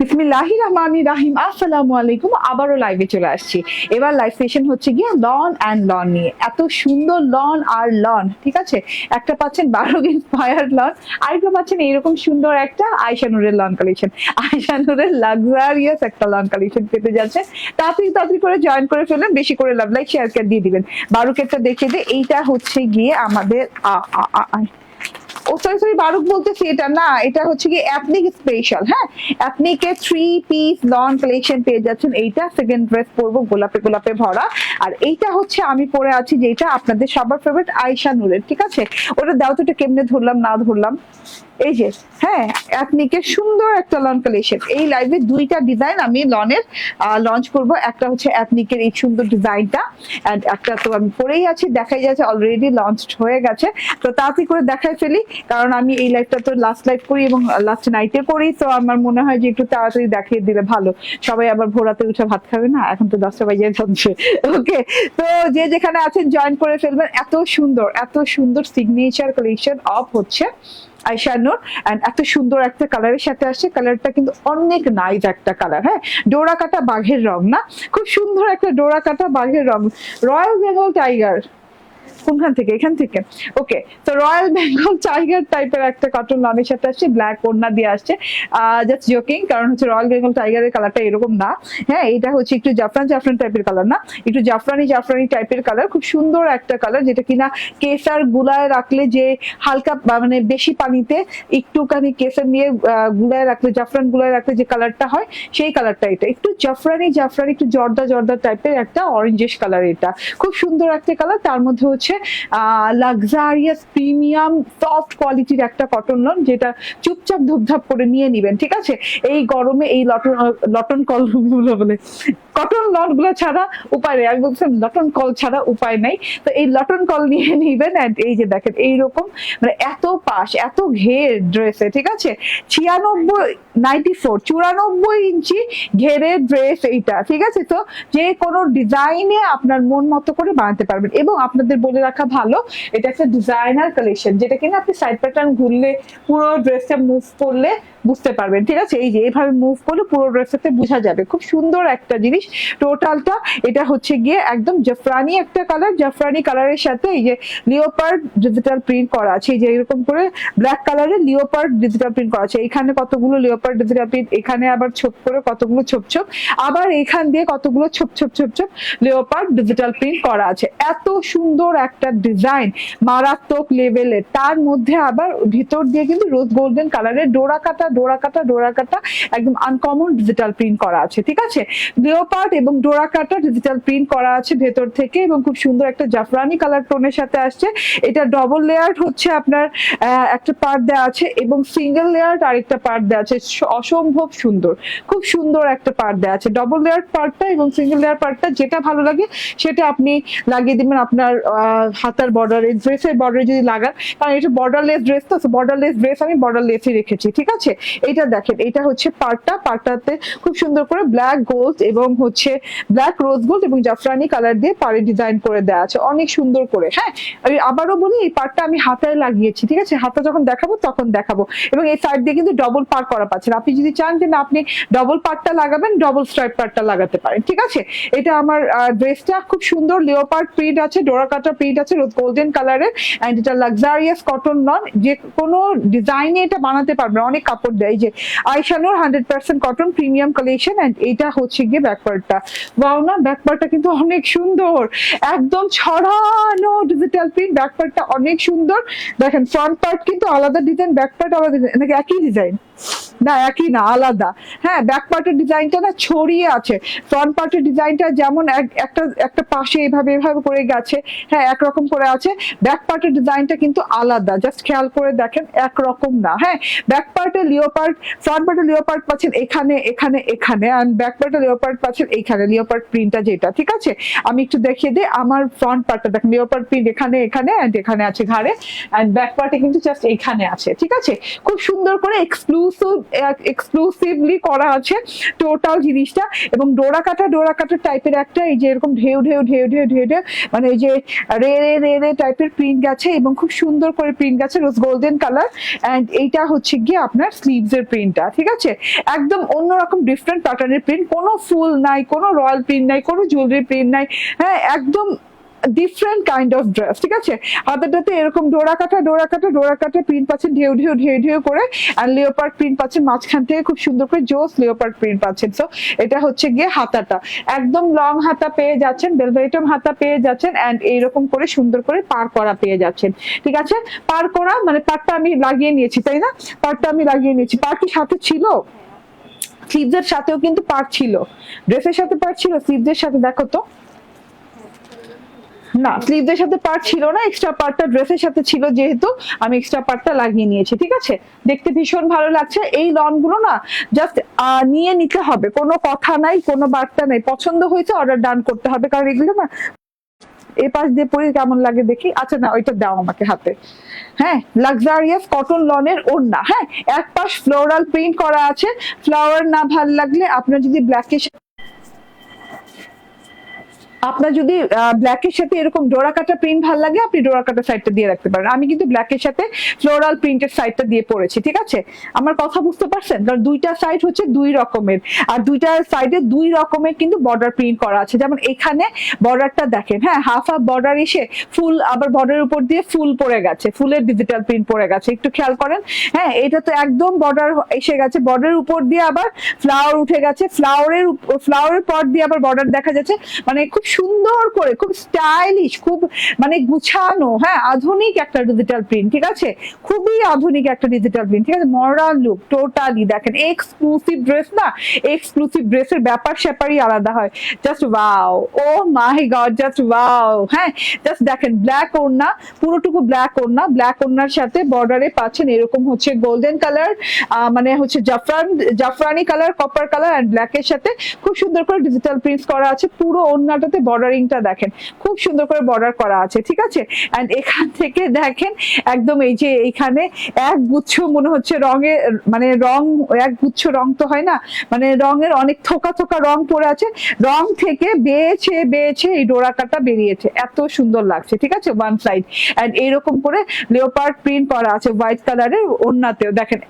বিসমিল্লাহি রহমানি রাহিম আসসালামু আলাইকুম আবারও লাইভে চলে আসছি। এবার লাইভ সেশন হচ্ছে গিয়ে লন অ্যান্ড লন নিয়ে। এত সুন্দর লন আর লন ঠিক আছে? একটা পাচ্ছেন বারো ইন্সপায়ার লন আরেকটা পাচ্ছেন এইরকম সুন্দর একটা আয়শানুরের লন কালেকশন আয়শানুরের লাক্সারিয়াস একটা লন কালেকশন পেতে যাচ্ছে। তাড়াতাড়ি তাড়াতাড়ি করে জয়েন করে ফেলেন, বেশি করে লাভ লাইক শেয়ার করে দিয়ে দিবেন। বারুকেরটা দেখে দিয়ে এইটা হচ্ছে গিয়ে আমাদের আ আ আ ও সরি সরি বারুক বলতেছি এটা? না, এটা হচ্ছে কি অ্যাপনিক স্পেশাল হ্যাঁ? অ্যাপনিকে থ্রি পিস লন কালেকশন পেয়ে যাচ্ছেন। এইটা সেকেন্ড ড্রেস পরবো, গোলাপে গোলাপে ভরা। আর এইটা হচ্ছে আমি পরে আছি, যেটা আপনাদের সবার ফেভারিট আয়শা নুরের, ঠিক আছে? ওটা দাও তো এটা কেমনে ধরলাম, না ধরলাম? এই যে হ্যাঁ অ্যাপনিকের সুন্দর একটা লন কালেকশন এই লাইভে দুইটা ডিজাইন আমি লনের লঞ্চ করব। একটা হচ্ছে অ্যাপনিকের এই সুন্দর ডিজাইনটা অ্যান্ড একটা তো আমি পরেই আছি, দেখাই যাচ্ছে অলরেডি লঞ্চ হয়ে গেছে। তো তাড়াতাড়ি করে দেখাই ফেলি, কারণ আমি এই লাইভটা তো লাস্ট লাইভ করি এবং লাস্ট নাইটে করি, তো আমার মনে হয় যে একটু তাড়াতাড়ি দেখিয়ে দিলে ভালো। সবাই আবার ভোরাতে উঠে ভাত খাবে না? এখন তো দশটা বাজে যাচ্ছে। ওকে তো যে যেখানে আছেন জয়েন করে ফেলবেন। এত সুন্দর এত সুন্দর সিগনেচার কালেকশন অফ হচ্ছে আইশ্যানোর অ্যান্ড এত সুন্দর একটা কালারের সাথে আসছে। কালারটা কিন্তু অনেক নাইস একটা কালার হ্যাঁ? ডোরা কাটা বাঘের রং না? খুব সুন্দর একটা ডোরা কাটা বাঘের রং। রয়্যাল বেঙ্গল টাইগার কোনখান থেকে? এখান থেকে। ওকে তো রয়্যাল বেঙ্গল টাইগার টাইপের একটা কটন লনের সাথে আসছে ব্ল্যাক ওড়না দিয়ে আসছে। জাস্ট জোকিং কারণ হচ্ছে রয়্যাল বেঙ্গল টাইগারের কালারটা এরকম না। হ্যাঁ এটা হচ্ছে একটু জাফরান জাফরান টাইপের কালার না? একটু জাফরানি জাফরানি টাইপের কালার খুব সুন্দর একটা কালার যেটা কিনা কেসার গুলায় রাখলে যে হালকা মানে বেশি পানিতে একটুখানি কেসার নিয়ে গুলায় রাখলে, জাফরান গুলায় রাখলে যে কালারটা হয়, সেই কালারটা এটা। একটু জাফরানি জাফরানি, একটু জর্দা জর্দা টাইপের একটা অরেঞ্জিশ কালার এটা। খুব সুন্দর একটা কালার তার মধ্যে হচ্ছে লাক্সারিয়াস প্রিমিয়াম সফট কোয়ালিটির একটা কটন লন যেটা চুপচাপ ধুপধাপ করে নিয়ে নিবেন, ঠিক আছে? এই গরমে এই লটন লটন কলগুলো বলে কটন লনগুলো ছাড়া উপায় নেই। আমি বলছিলাম লটন কল ছাড়া উপায় নেই। তো এই লটন কল নিয়ে নিবেন এই যে দেখেন, এইরকম মানে এত পাশ, এত ঘের ড্রেসে ঠিক আছে? ছিয়ানব্বই নাইনটি ফোর চুরানব্বই ইঞ্চি ঘেরে ড্রেস এইটা, ঠিক আছে? তো যে কোনো ডিজাইনে আপনার মন মতো করে বানাতে পারবেন। এবং আপনাদের বলে রাখা ভালো, এটা একটা ডিজাইনার কালেকশন যেটা কিনা আপনি সাইড প্যাটার্ন ঘুরলে পুরো ড্রেসটা মুভ করলে বুঝতে পারবেন, ঠিক আছে? এই যে এইভাবে মুভ করলে পুরো ড্রেসটাতে বোঝা যাবে। খুব সুন্দর একটা জিনিস। টোটালটা এটা হচ্ছে গিয়ে একদম জাফরানি একটা কালার জাফরানি কালারের সাথে এই যে লিওপার্ড ডিজিটাল প্রিন্ট করা আছে। এই যে এরকম করে ব্ল্যাক কালারের লিওপার্ড ডিজিটাল প্রিন্ট করা আছে। এখানে কতগুলো লিওপার্ড ডিজিটাল প্রিন্ট এখানে আবার ছোপ করে কতগুলো ছোপ ছোপ, আবার এখান দিয়ে কতগুলো ছোপ ছোপ ছোপ ছোপ লিওপার্ড ডিজিটাল প্রিন্ট করা আছে। এত সুন্দর একটা ডিজাইন মারাত্মক লেভেলের তার মধ্যে আবার ভিতর দিয়ে কিন্তু রোজ গোল্ডেন কালারের ডোরা কাটা ডোরা কাটা ডোরা কাটা একদম আনকমন ডিজিটাল প্রিন্ট করা আছে। ঠিক আছে? লিওপার্ড এবং ডোরা কাটা ডিজিটাল প্রিন্ট করা আছে ভেতর থেকে এবং খুব সুন্দর একটা জাফরানি কালার টোনের সাথে আসছে। এটা ডবল লেয়ার হচ্ছে আপনার একটা পার্ট দেওয়া আছে এবং সিঙ্গেল লেয়ার আরেকটা পার্ট দেওয়া আছে। অসম্ভব সুন্দর। খুব সুন্দর একটা পার্ট দেওয়া আছে। ডবল লেয়ার পার্টটা এবং সিঙ্গেল লেয়ার পার্টটা যেটা ভালো লাগে সেটা আপনি লাগিয়ে দিবেন আপনার হাতার বর্ডারে ড্রেসের বর্ডারে যদি লাগান। কারণ এটা বর্ডারলেস ড্রেস তো বর্ডারলেস ড্রেস আমি বর্ডারলেসই রেখেছি, ঠিক আছে? এটা দেখেন, এটা হচ্ছে পার্টটা পার্টটাতে খুব সুন্দর করে ব্ল্যাক গোল্ড এবং হচ্ছে ব্ল্যাক রোজ গোল্ড এবং জাফরানি কালার দিয়ে পাড়ে ডিজাইন করে দেওয়া আছে। অনেক সুন্দর করে হ্যাঁ? আবারও বলি, এই পার্টটা আমি হাতায় লাগিয়েছি, ঠিক আছে? হাতা যখন দেখাবো, তখন দেখাবো। এবং এই সাইড দিয়ে কিন্তু ডবল পার করা পাচ্ছেন। আপনি যদি চান যে না, আপনি ডবল পার্টটা লাগাবেন ডবল স্ট্রাইপ পার্টটা লাগাতে পারেন, ঠিক আছে? এটা আমার ড্রেসটা খুব সুন্দর লিওপার্ড প্রিন্ট আছে ডোরা কাটা প্রিন্ট আছে গোল্ডেন কালারের অ্যান্ড এটা লাক্সারিয়াস কটন নন। যে কোনো ডিজাইনে এটা বানাতে পারবেন। অনেক কাপড় দেয়। যে আইশানোর hundred percent cotton premium collection and এটা হচ্ছে গিয়ে ব্যাকপার্টটা বাও না ব্যাকপার্টটা কিন্তু অনেক সুন্দর। একদম ছড়ানো ডিজিটাল প্রিন্ট ব্যাকপার্টটা অনেক সুন্দর। দেখেন ফ্রন্ট পার্ট কিন্তু আলাদা ডিজাইন ব্যাক পার্ট আলাদা ডিজাইন নাকি একই ডিজাইন না, একই না, আলাদা। হ্যাঁ ব্যাক পার্টের ডিজাইনটা না ছড়িয়ে আছে। ফ্রন্ট পার্টের ডিজাইনটা যেমন এক- একটা একটা পাশে এভাবে এভাবে করে গেছে হ্যাঁ একরকম করে আছে। ব্যাক পার্টের ডিজাইনটা কিন্তু আলাদা জাস্ট খেয়াল করে দেখেন, একরকম না। হ্যাঁ ব্যাক পার্টে লিওপার্ট ফ্রন্ট পার্টে লিওপার্ট পাচ্ছেন এখানে এখানে এখানে আর ব্যাক পার্টে লিওপার্ট পাচ্ছেন এইখানে। লিওপার্ট প্রিন্টটা যেটা, ঠিক আছে? আমি একটু দেখিয়ে দিই, আমার ফ্রন্ট পার্টটা দেখেন লিওপার্ট প্রিন্ট এখানে এখানে অ্যান্ড এখানে আছে ঘাড়ে অ্যান্ড ব্যাক পার্টে কিন্তু জাস্ট এইখানে আছে, ঠিক আছে? খুব সুন্দর করে এক্সক্লুসিভ এক্সক্লুসিভলি করা আছে টোটাল জিনিসটা এবং ডোরা কাটা ডোরা কাটা টাইপের একটা এই যে এরকম ঢেউ ঢেউ ঢেউ ঢেউ ঢেউ ঢেউ মানে এই যে রে রে রে রে টাইপের প্রিন্ট গেছে এবং খুব সুন্দর করে প্রিন্ট গেছে রোজ গোল্ডেন কালার অ্যান্ড এইটা হচ্ছে গিয়ে আপনার স্লিভস এর প্রিন্টটা ঠিক আছে? একদম অন্যরকম ডিফারেন্ট প্যাটার্নের প্রিন্ট কোনো ফুল নাই, কোনো রয়্যাল প্রিন্ট নাই, কোনো জুয়েলারি প্রিন্ট নাই হ্যাঁ একদম ডিফারেন্ট কাইন্ড অফ ড্রেস ঠিক আছে? হাতেটাতে এরকম ডোরা কাটা ডোরা কাটা ডোরা কাটা, প্রিন্ট পাচ্ছেন ঢেউ ঢেউ ঢেউ ঢেউ করে আর লিওপার্ড প্রিন্ট পাচ্ছেন মাঝখান থেকে খুব সুন্দর করে জোস লিওপার্ড প্রিন্ট পাচ্ছেন। সো এটা হচ্ছে গিয়ে হাতাটা। একদম লং হাতা পেয়ে যাচ্ছেন বেলভেটম হাতা পেয়ে যাচ্ছেন অ্যান্ড এইরকম করে সুন্দর করে পার করা পেয়ে যাচ্ছেন। ঠিক আছে? পার করা মানে পারটা আমি লাগিয়ে নিয়েছি, তাই না? পারটা আমি লাগিয়ে নিয়েছি। পার কি সাথে ছিল? স্লিভসের সাথেও কিন্তু পার ছিল। ড্রেসের সাথে পার ছিল স্লিভসের সাথে, দেখো তো। না স্লিভদের সাথে পার্ট ছিল না এক্সট্রা পার্টটা ড্রেসের সাথে ছিল যেহেতু আমি এক্সট্রা পার্টটা লাগিয়ে নিয়েছি, ঠিক আছে? দেখতে ভীষণ ভালো লাগছে। এই লনগুলো না জাস্ট নিয়ে নিতে হবে। কোনো কথা নাই, কোনো বার্তা নাই। পছন্দ হয়েছে অর্ডার ডান করতে হবে। কারণ এগুলো না এ পাশ দিয়ে পরে কেমন লাগে দেখি? আচ্ছা না, ওইটা দাও আমাকে হাতে। হ্যাঁ লাক্সারিয়াস কটন লনের ওড়না। হ্যাঁ এক পাশ ফ্লোরাল প্রিন্ট করা আছে। ফ্লাওয়ার না ভালো লাগলে আপনার যদি ব্ল্যাকের আপনার যদি ব্ল্যাকের সাথে এরকম ডোরা কাটা প্রিন্ট ভালো লাগে, আপনি ডোরা কাটা সাইডটা দিয়ে রাখতে পারেন। আমি কিন্তু ব্ল্যাকের সাথে ফ্লোরাল প্রিন্টের সাইডটা দিয়ে পড়েছি, ঠিক আছে? আমার কথা বুঝতে পারছেন? কারণ দুইটা সাইড হচ্ছে দুই রকমের। আর দুইটা সাইডে দুই রকমের কিন্তু বর্ডার প্রিন্ট করা আছে। যেমন এখানে বর্ডারটা দেখেন হ্যাঁ হাফ হাফ বর্ডার এসে ফুল আবার বর্ডারের উপর দিয়ে ফুল পড়ে গেছে ফুলের ডিজিটাল প্রিন্ট পড়ে গেছে। একটু খেয়াল করেন হ্যাঁ এটা তো একদম বর্ডার এসে গেছে। বর্ডারের উপর দিয়ে আবার ফ্লাওয়ার উঠে গেছে। ফ্লাওয়ারের ফ্লাওয়ারের পর দিয়ে আবার বর্ডার দেখা যাচ্ছে। মানে খুব সুন্দর করে, খুব স্টাইলিশ খুব মানে গুছানো হ্যাঁ আধুনিক একটা ডিজিটাল প্রিন্ট ঠিক আছে? খুবই আধুনিক একটা ডিজিটাল প্রিন্ট ঠিক আছে? মডার্ন লুক টোটালি দেখেন এক্সক্লুসিভ ড্রেস না এক্সক্লুসিভ ড্রেসের ব্যাপার স্যাপারই আলাদা হয়। Just wow oh my god just wow হ্যাঁ? জাস্ট দেখেন ব্ল্যাক ওড়না, পুরোটুকু ব্ল্যাক ওড়না ব্ল্যাক ওড়নার সাথে বর্ডারে পাচ্ছেন এরকম হচ্ছে গোল্ডেন কালার মানে হচ্ছে জাফরান, জাফরানি কালার কপার কালার অ্যান্ড ব্ল্যাকের সাথে খুব সুন্দর করে ডিজিটাল প্রিন্টস করা আছে। পুরো ওড়নাটাতে বর্ডারিংটা দেখেন। খুব সুন্দর করে বর্ডার করা আছে, ঠিক আছে? অ্যান্ড এখান থেকে দেখেন, একদম এই যে এইখানে এক গুচ্ছ মনে হচ্ছে রঙের মানে রং, এক গুচ্ছ রং তো হয় না মানে রঙের অনেক থোকা থোকা রং পড়ে আছে। রং থেকে বেয়েছে বেয়েছে এই ডোরাকাটা বেরিয়েছে। এত সুন্দর লাগছে, ঠিক আছে? ওয়ান সাইড অ্যান্ড এইরকম করে লেওপার্ড প্রিন্ট করা আছে হোয়াইট কালারের ওড়নাতেও। দেখেন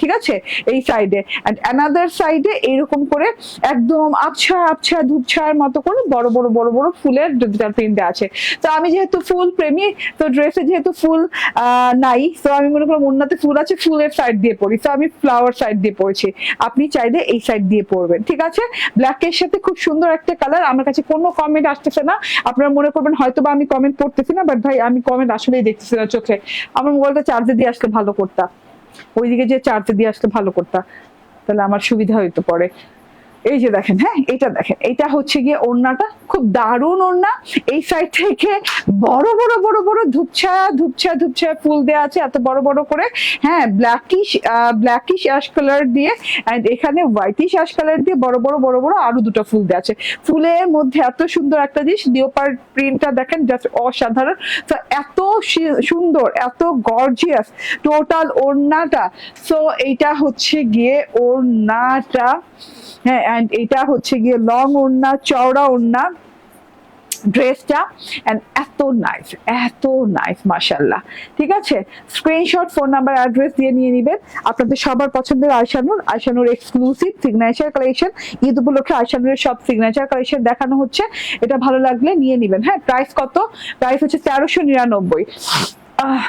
ঠিক আছে? এই সাইডে অ্যান্ড অ্যানাদার সাইডে এইরকম করে একদম আবছা আবছা, ধূপছায়ার মতো করে বড় বড় বড় বড় ফুলের ডিজিটাল প্রিন্ট আছে। তো আমি যেহেতু ফুল প্রেমী, তো ড্রেসে যেহেতু ফুল নাই, তো আমি মনে করলাম অন্যতে ফুল আছে, ফুলের সাইড দিয়ে পড়ি তো আমি ফ্লাওয়ার সাইড দিয়ে পড়ছি আপনি চাইলে এই সাইড দিয়ে পড়বেন ঠিক আছে? ব্ল্যাকের সাথে খুব সুন্দর একটা কালার আমার কাছে কোনো কমেন্ট আসতেছে না। আপনারা মনে করবেন হয়তো বা আমি কমেন্ট পড়তেছি না বাট ভাই, আমি কমেন্ট আসলেই দেখতেছি না চোখে। আমার মোবাইলটা চার্জে দিয়ে আসলে ভালো করতাম। ওইদিকে যে চার্জে দিয়ে আসলে ভালো করতাম তাহলে আমার সুবিধা হইতো পরে। এই যে দেখেন হ্যাঁ এটা দেখেন, এটা হচ্ছে গিয়ে ওড়নাটা, খুব দারুণ ওড়না। এই সাইড থেকে বড় বড় বড় বড় ধূপছায়া ধূপছায়া ধূপছায়া ফুল দেওয়া আছে, এত বড় বড় করে হ্যাঁ ব্ল্যাকিশ ব্ল্যাকিশ অ্যাশ কালার দিয়ে অ্যান্ড এখানে হোয়াইটিশ অ্যাশ কালার দিয়ে বড় বড় বড় বড় আরও দুটো ফুল দেওয়া আছে। ফুলের মধ্যে এত সুন্দর একটা জিনিস লিওপার প্রিন্টটা দেখেন জাস্ট অসাধারণ। তো এত সুন্দর, এত গর্জিয়াস টোটাল ওড়নাটা। সো এইটা হচ্ছে গিয়ে ওড়নাটা হ্যাঁ অ্যান্ড এটা হচ্ছে গিয়ে লং ওড়না, চওড়া ওড়না ড্রেসটা অ্যান্ড এত নাইস এত নাইস মাশাল্লাহ ঠিক আছে? স্ক্রিনশট ফোন নাম্বার অ্যাড্রেস দিয়ে নিয়ে নেবেন। আপনাদের সবার পছন্দের Ayshanoor Ayshanoor exclusive signature collection Eid উপলক্ষে আয়শানুরের সব সিগনেচার কালেকশন দেখানো হচ্ছে। এটা ভালো লাগলে নিয়ে নেবেন। হ্যাঁ প্রাইস কত? প্রাইস হচ্ছে তেরোশো নিরানব্বই। আহ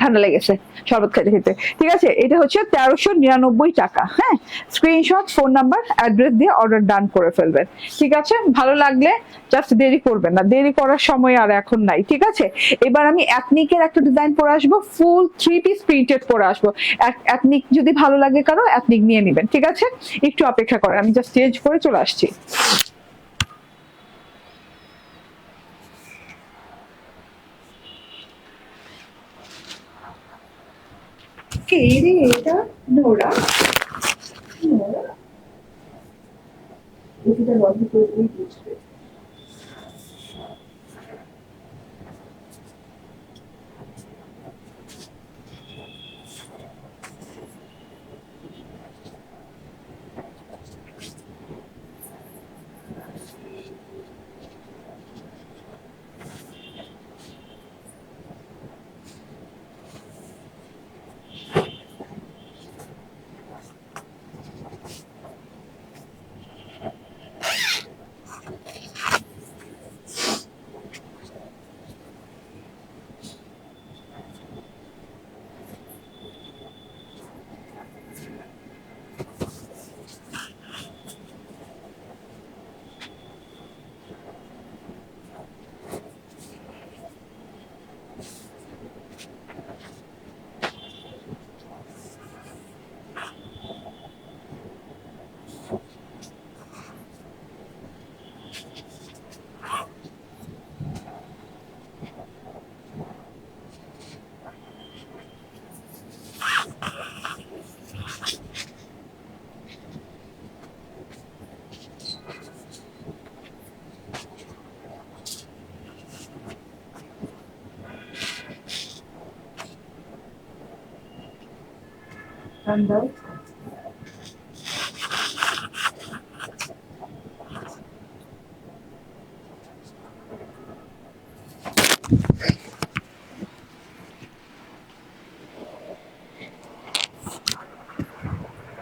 ঠান্ডা লেগেছে শরবত খেতে খেতে। ঠিক আছে, এটা হচ্ছে তেরোশো নিরানব্বই টাকা হ্যাঁ? স্ক্রিনশট ফোন নাম্বার অ্যাড্রেস দিয়ে অর্ডার ডান করে ফেলবেন। ঠিক আছে? ভালো লাগলে জাস্ট দেরি করবেন না। দেরি করার সময় আর এখন নাই, ঠিক আছে? এবার আমি অ্যাথনিকের একটা ডিজাইন পরে আসব ফুল থ্রি পিস প্রিন্টেড পরে আসব। অ্যাথনিক যদি ভালো লাগে কারও অ্যাথনিক নিয়ে নেবেন, ঠিক আছে? একটু অপেক্ষা করেন, আমি জাস্ট চেঞ্জ করে চলে আসছি। কে রে এটা নোরা। নোরা? বন্ধ করে দিয়ে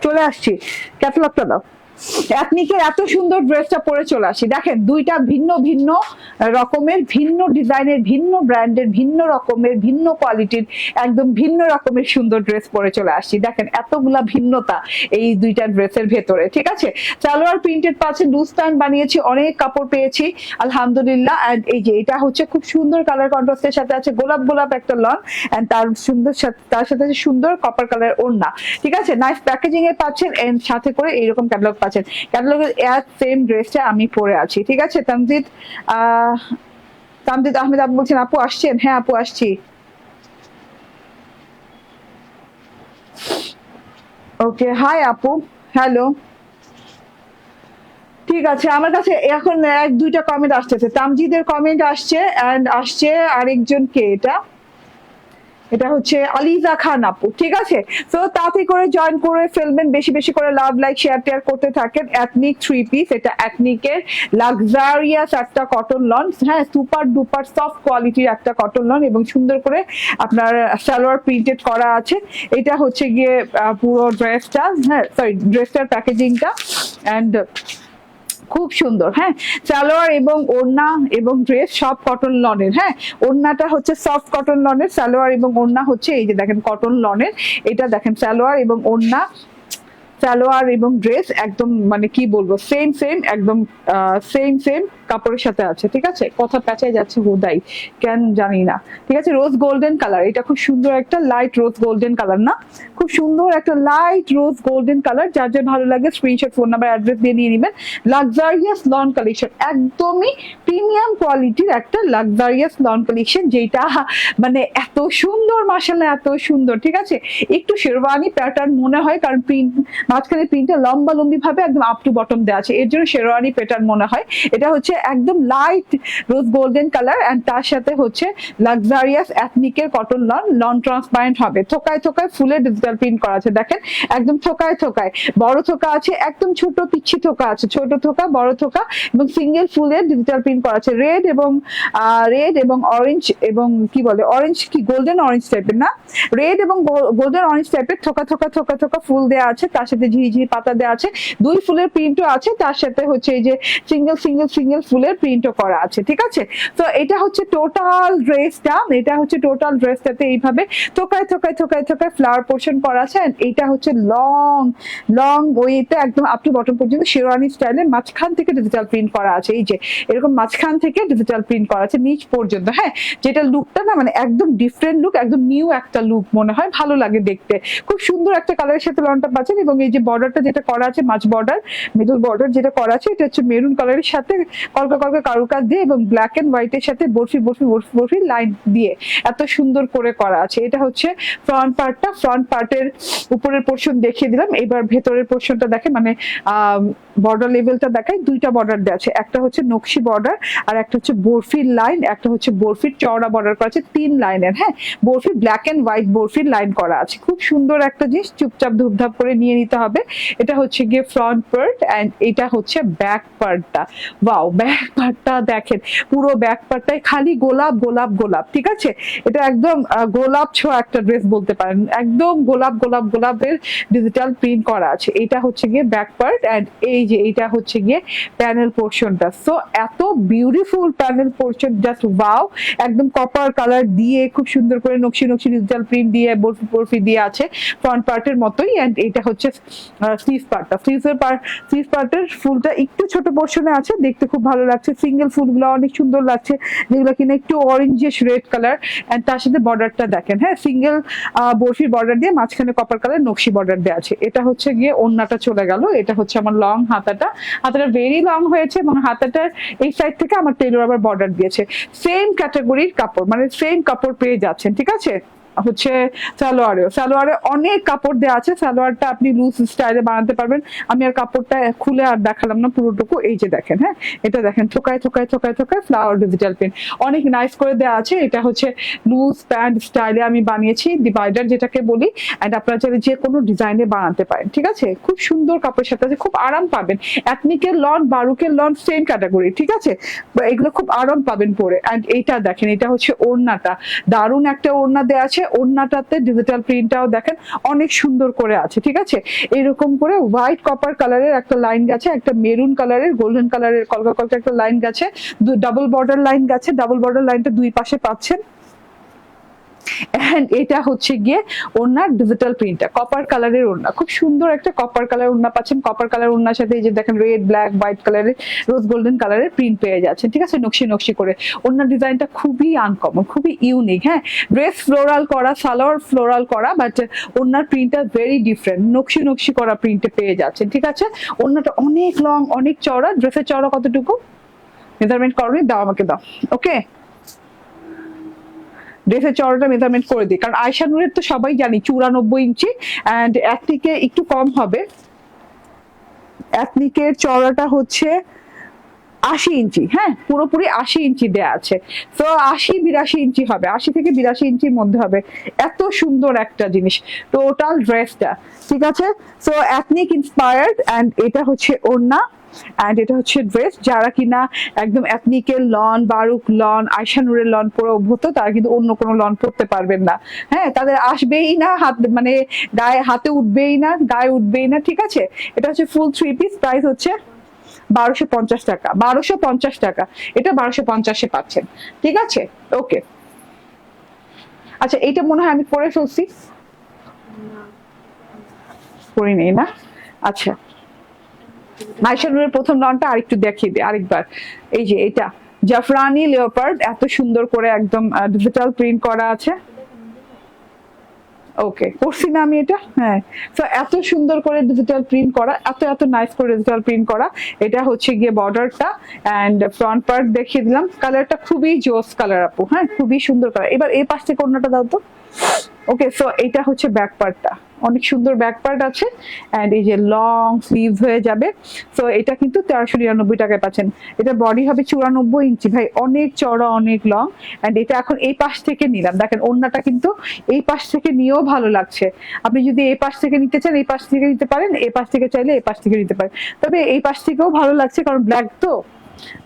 চলে আসছি। ক্যাটালগটা দাও। এথনিকের এত সুন্দর ড্রেসটা পরে চলে আসি। দেখেন, দুইটা ভিন্ন ভিন্ন রকমের ভিন্ন ডিজাইনের, ভিন্ন ব্র্যান্ডের, ভিন্ন রকমের, ভিন্ন কোয়ালিটির, একদম ভিন্ন রকমের সুন্দর ড্রেস পরে চলে আসছি। দেখেন এতগুলা ভিন্নতা এই দুইটা ড্রেসের ভেতরে, ঠিক আছে? সালোয়ার প্রিন্টেড পাচ্ছে লুস্টান বানিয়েছি, অনেক কাপড় পেয়েছি, আলহামদুলিল্লাহ। অ্যান্ড এই যে, এটা হচ্ছে খুব সুন্দর কালার কন্ট্রাস্টের সাথে আছে গোলাপ গোলাপ একটা লন অ্যান্ড তার সুন্দর সাথে- তার সাথে আছে সুন্দর কপার কালার ওড়না। ঠিক আছে? নাইস প্যাকেজিং এ পাচ্ছেন এন্ড সাথে করে এইরকম ক্যাটালগ পাচ্ছেন। ক্যাটালগের সেম ড্রেসটা আমি পরে আছি, ঠিক আছে? তামজিদ আহ তামজিদ আহমেদ আপু বলছেন, আপু আসছেন? হ্যাঁ আপু, আসছি। ওকে, হাই আপু। হ্যালো। ঠিক আছে, আমার কাছে এখন এক দুইটা কমেন্ট আসতেছে। তামজিদের কমেন্ট আসছে এন্ড আসছে আরেকজন কে এটা? এটা হচ্ছে আলিজা খান আপু, ঠিক আছে? তো তাতে করে জয়েন করে ফেলবেন, বেশি বেশি করে লাভ লাইক শেয়ার টেয়ার করতে থাকেন। এথনিক থ্রি পিস এটা এথনিকের লাক্সারিয়াস একটা কটন লন হ্যাঁ সুপার ডুপার সফট কোয়ালিটির একটা কটন লন এবং সুন্দর করে আপনার সালোয়ার প্রিন্টেড করা আছে। এটা হচ্ছে গিয়ে পুরো ড্রেসটা হ্যাঁ সরি ড্রেসটার প্যাকেজিংটা অ্যান্ড খুব সুন্দর হ্যাঁ? সালোয়ার এবং ওড়না এবং ড্রেস সব কটন লনের হ্যাঁ? ওড়নাটা হচ্ছে সফট কটন লনের সালোয়ার এবং ওড়না হচ্ছে এই যে দেখেন কটন লনের এটা দেখেন সালোয়ার এবং ওড়না সালোয়ার এবং ড্রেস একদম মানে কি বলব সেম সেম একদম সেম সেম কাপড়ের সাথে আছে, ঠিক আছে? কথা পেঁচাই যাচ্ছে হোদাই, কেন জানি না। ঠিক আছে? রোজ গোল্ডেন কালার এটা খুব সুন্দর একটা লাইট রোজ গোল্ডেন কালার না? খুব সুন্দর একটা লাইট রোজ গোল্ডেন কালার যার যার ভালো লাগে স্ক্রিনশট ফোন নাম্বার অ্যাড্রেস দিয়ে নিয়ে নেবেন। লাক্সারিয়াস লন কালেকশন একদমই প্রিমিয়াম কোয়ালিটির একটা লাক্সারিয়াস লন কালেকশন যেটা মানে এত সুন্দর মাসাল্লাহ এত সুন্দর, ঠিক আছে? একটু শেরওয়ানি প্যাটার্ন মনে হয়, কারণ প্রিন্ট মাঝখানে প্রিন্টটা লম্বা লম্বি ভাবে একদম আপ টু বটম দেওয়া আছে। এর জন্য শেরওয়ানি প্যাটার্ন মনে হয়। এটা হচ্ছে একদম light rose golden colour and তার সাথে হচ্ছে লাক্সারিয়াস এথনিকের কটন লন লন ট্রান্সপারেন্ট হবে। থোকায় থোকায় ফুলের ডিজিটাল প্রিন্ট করা আছে। দেখেন, একদম থোকায় থোকায়। বড় থোকা আছে, একদম ছোট পিচ্ছি থোকা আছে। ছোট থোকা, বড় থোকা এবং সিঙ্গেল ফুলের ডিজিটাল প্রিন্ট করা আছে। রেড এবং রেড এবং অরেঞ্জ এবং কি বলে? অরেঞ্জ কি? গোল্ডেন অরেঞ্জ টাইপের না? রেড এবং গোল্ডেন অরেঞ্জ টাইপের থোকা থোকা থোকা থোকা ফুল দেওয়া আছে। তার সাথে ঝিঝি পাতা দেওয়া আছে, দুই ফুলের প্রিন্টও আছে, তার সাথে হচ্ছে এই যে সিঙ্গেল সিঙ্গেল সিঙ্গেল ফুলের প্রিন্টও করা আছে, ঠিক আছে? তো এটা হচ্ছে টোটাল ড্রেসটা এটা হচ্ছে টোটাল ড্রেসটাতে এইভাবে থোকায় থোকায় থোকায় থোকায় ফ্লাওয়ার পোর্শন করা আছে এইটা হচ্ছে লং লং ওইটা একদম আপ টু বটম পর্যন্ত শেরওয়ানি স্টাইলে মাঝখান থেকে ডিজিটাল প্রিন্ট করা আছে, এই যে এরকম মাঝখান থেকে ডিজিটাল প্রিন্ট করা আছে, নিচ পর্যন্ত হ্যাঁ? যেটা লুকটা না মানে একদম ডিফারেন্ট লুক একদম নিউ একটা লুক মনে হয়, ভালো লাগে দেখতে। খুব সুন্দর একটা কালারের সাথে লনটা পাচ্ছেন এবং এই যে বর্ডারটা যেটা করা আছে মাঝ বর্ডার মিডল বর্ডার যেটা করা আছে, এটা হচ্ছে মেরুন কালারের সাথে কলকা কলকা কারুকাজ দিয়ে এবং ব্ল্যাক এন্ড হোয়াইটের সাথে বরফি বরফি বরফি বরফি লাইন দিয়ে এত সুন্দর করে করা আছে। এটা হচ্ছে ফ্রন্ট পার্টটা ফ্রন্ট পার্টের উপরের পোর্শন দেখিয়ে দিলাম। এবার ভেতরের পোর্শনটা দেখে মানে বর্ডার লেভেলটা দেখায় দুইটা বর্ডার দেওয়া আছে। একটা হচ্ছে নকশি বর্ডার আর একটা হচ্ছে বরফির লাইন একটা হচ্ছে বরফির চওড়া বর্ডার করা আছে, তিন লাইনের হ্যাঁ বরফি ব্ল্যাক এন্ড হোয়াইট বরফির লাইন করা আছে। খুব সুন্দর একটা জিনিস, চুপচাপ ধূপধাপ করে নিয়ে নিতে হবে। এটা হচ্ছে গিয়ে ফ্রন্ট পার্ট অ্যান্ড এটা হচ্ছে ব্যাক পার্টটা ওয়াও ব্যাক পার্টটা দেখেন, পুরো ব্যাক পার্টটাই খালি গোলাপ গোলাপ গোলাপ, ঠিক আছে? এটা একদম গোলাপ ছোঁয়া একটা ড্রেস বলতে পারেন। একদম গোলাপ গোলাপ, গোলাপের ডিজিটাল প্রিন্ট করা আছে। এটা হচ্ছে গিয়ে ব্যাক পার্ট অ্যান্ড এই যে এটা হচ্ছে গিয়ে প্যানেল পোর্শনটা সো এত beautiful panel portion just wow একদম কপার কালার দিয়ে, খুব সুন্দর করে নকশি নকশি ডিজিটাল প্রিন্ট দিয়ে, বরফি বরফি দিয়ে আছে ফ্রন্ট পার্টের মতোই অ্যান্ড এটা হচ্ছে স্লিভ পার্টটা স্লিভের পার্ট স্লিভ পার্টের ফুলটা একটু ছোট পোর্শনে আছে, দেখতে খুব ভালো লাগছে। সিঙ্গেল ফুলগুলো অনেক সুন্দর লাগছে, যেগুলো কিনা একটু অরেঞ্জিশ রেড কালার অ্যান্ড তার সাথে বর্ডারটা দেখেন। হ্যাঁ সিঙ্গেল বরফি বর্ডার দিয়ে মাঝখানে কপার কালার নকশি বর্ডার দেওয়া আছে। এটা হচ্ছে গিয়ে ওন্নাটা চলে গেল, এটা হচ্ছে আমার লং হাতাটা। হাতাটা ভেরি লং হয়েছে এবং হাতাটার এই সাইড থেকে আমার টেলর আবার বর্ডার দিয়েছে। সেম ক্যাটাগরির কাপড় মানে সেম কাপড় পেয়ে যাচ্ছেন, ঠিক আছে? হচ্ছে সালোয়ারেও। সালোয়ারে অনেক কাপড় দেওয়া আছে। সালোয়ারটা আপনি লুজ স্টাইলে বানাতে পারবেন। আমি আর কাপড়টা খুলে আর দেখালাম না, পুরোটুকু। এই যে দেখেন হ্যাঁ? এটা দেখেন, থোকায় থোকায় থোকায় থোকায় ফ্লাওয়ার ডিজিটাল প্রিন্ট অনেক নাইস করে দেওয়া আছে। এটা হচ্ছে লুজ প্যান্ট স্টাইলে আমি বানিয়েছি ডিভাইডার যেটাকে বলি। অ্যান্ড আপনারা চাইলে যে কোনো ডিজাইনে বানাতে পারেন, ঠিক আছে? খুব সুন্দর কাপড়ের সাথে খুব আরাম পাবেন। অ্যাথনিকের লন, বারুকের লন সেম ক্যাটাগরি ঠিক আছে? এগুলো খুব আরাম পাবেন পরে। অ্যান্ড এইটা দেখেন, এটা হচ্ছে ওড়নাটা। দারুণ একটা ওড়না দেওয়া আছে। ওড়নাটাতে ডিজিটাল প্রিন্টটাও দেখেন, অনেক সুন্দর করে আছে, ঠিক আছে? এরকম করে হোয়াইট কপার কালারের একটা লাইন গেছে, একটা মেরুন কালারের গোল্ডেন কালারের কলকা কলকা একটা লাইন গেছে ডাবল বর্ডার লাইন গেছে ডাবল বর্ডার লাইনটা দুই পাশে পাচ্ছেন। অ্যান্ড এটা হচ্ছে গিয়ে ওনার ডিজিটাল প্রিন্টটা কপার কালারের ওড়না। খুব সুন্দর একটা কপার কালার ওড়না পাচ্ছেন। কপার কালার ওড়নার সাথে এই যে দেখেন রেড ব্ল্যাক হোয়াইট কালারের রোজ গোল্ডেন কালারের প্রিন্ট পেয়ে যাচ্ছেন। ঠিক আছে? নকশি নকশি করে। ওনার ডিজাইনটা খুবই আনকমন খুবই ইউনিক হ্যাঁ? ড্রেস ফ্লোরাল করা, সালোয়ার ফ্লোরাল করা বাট ওনার প্রিন্টটা ভেরি ডিফারেন্ট নকশি নকশি করা প্রিন্টে পেয়ে যাচ্ছেন। ঠিক আছে? ওনাটা অনেক লং অনেক চওড়া। ড্রেসের চওড়া কতটুকু? মেজারমেন্ট করনি দাও আমাকে, দাও। ওকে ড্রেসের চওড়াটা মেজারমেন্ট করে দিই। কারণ নুরের তো সবাই জানি চুরানব্বই ইঞ্চি অ্যান্ড অ্যাথনিকে একটু কম হবে। অ্যাথনিকের চওড়াটা হচ্ছে আশি ইঞ্চি হ্যাঁ? পুরোপুরি আশি ইঞ্চি দেয়া আছে। তো আশি বিরাশি ইঞ্চি হবে, আশি থেকে বিরাশি ইঞ্চির মধ্যে হবে। এত সুন্দর একটা জিনিস টোটাল ড্রেসটা ঠিক আছে? সো অ্যাথনিক ইন্সপায়ার্ড অ্যান্ড এটা হচ্ছে ওড়না। অ্যান্ড এটা হচ্ছে ড্রেস, যারা কিনা একদম অ্যাথনিকের লন, বারুক লন আয়শানুরের লন পরে অভ্যত তারা কিন্তু অন্য কোনো লন পরতে পারবেন না। হ্যাঁ তাদের আসবেই না, হাত মানে গায়ে, হাতে উঠবেই না, গায়ে উঠবেই না, ঠিক আছে? এটা হচ্ছে ফুল থ্রি পিস প্রাইস হচ্ছে বারোশো পঞ্চাশ টাকা, বারোশো পঞ্চাশ টাকা। এটা বারোশো পঞ্চাশে পাচ্ছেন, ঠিক আছে? ওকে আচ্ছা এটা মনে হয় আমি পরে ফেলছি। পরে নেই না? আচ্ছা। মাইশানুরের প্রথম লনটা আরেকটু দেখিয়ে দিই, আরেকবার। এই যে এটা, জাফরানি লেওপার্ড এত সুন্দর করে একদম ডিজিটাল প্রিন্ট করা আছে। ওকে করছি না আমি এটা? হ্যাঁ। তো এত সুন্দর করে ডিজিটাল প্রিন্ট করা, এত এত নাইস করে ডিজিটাল প্রিন্ট করা। এটা হচ্ছে গিয়ে বর্ডারটা অ্যান্ড ফ্রন্ট পার্ট দেখিয়ে দিলাম। কালারটা খুবই জোস কালার আপু হ্যাঁ খুবই সুন্দর কালার এবার এই পাশ থেকে অন্যটা দাও তো। ওকে সো এটা হচ্ছে ব্যাক পার্টটা অনেক সুন্দর ব্যাক পার্ট আছে অ্যান্ড এই যে লং স্লিভ হয়ে যাবে। সো এটা কিন্তু তেরোশো নিরানব্বই টাকায় পাচ্ছেন। এটা বডি হবে চুরানব্বই ইঞ্চি। ভাই, অনেক চড়া অনেক লং অ্যান্ড এটা এখন এই পাশ থেকে নিলাম। দেখেন অন্যটা কিন্তু এই পাশ থেকে নিয়েও ভালো লাগছে। আপনি যদি এই পাশ থেকে নিতে চান, এই পাশ থেকে নিতে পারেন, এই পাশ থেকে চাইলে এই পাশ থেকে নিতে পারেন। তবে এই পাশ থেকেও ভালো লাগছে, কারণ ব্ল্যাক তো।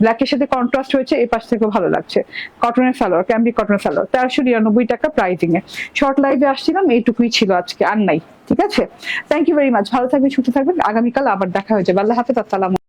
ব্ল্যাকের সাথে কন্ট্রাস্ট হয়েছে, এই পাশ থেকেও ভালো লাগছে। কটনের সালোয়ার ক্যাম্বি কটনের সালোয়ার তেরোশো নিরানব্বই টাকা প্রাইজিং এ। শর্ট লাইভে আসছিলাম এইটুকুই ছিল আজকে, আর নাই, ঠিক আছে? থ্যাংক ইউ ভেরি মাচ ভালো থাকবেন, সুস্থ থাকবেন, আগামীকাল আবার দেখা হয়ে যাবে। আল্লাহ হাফেজ, আসসালাম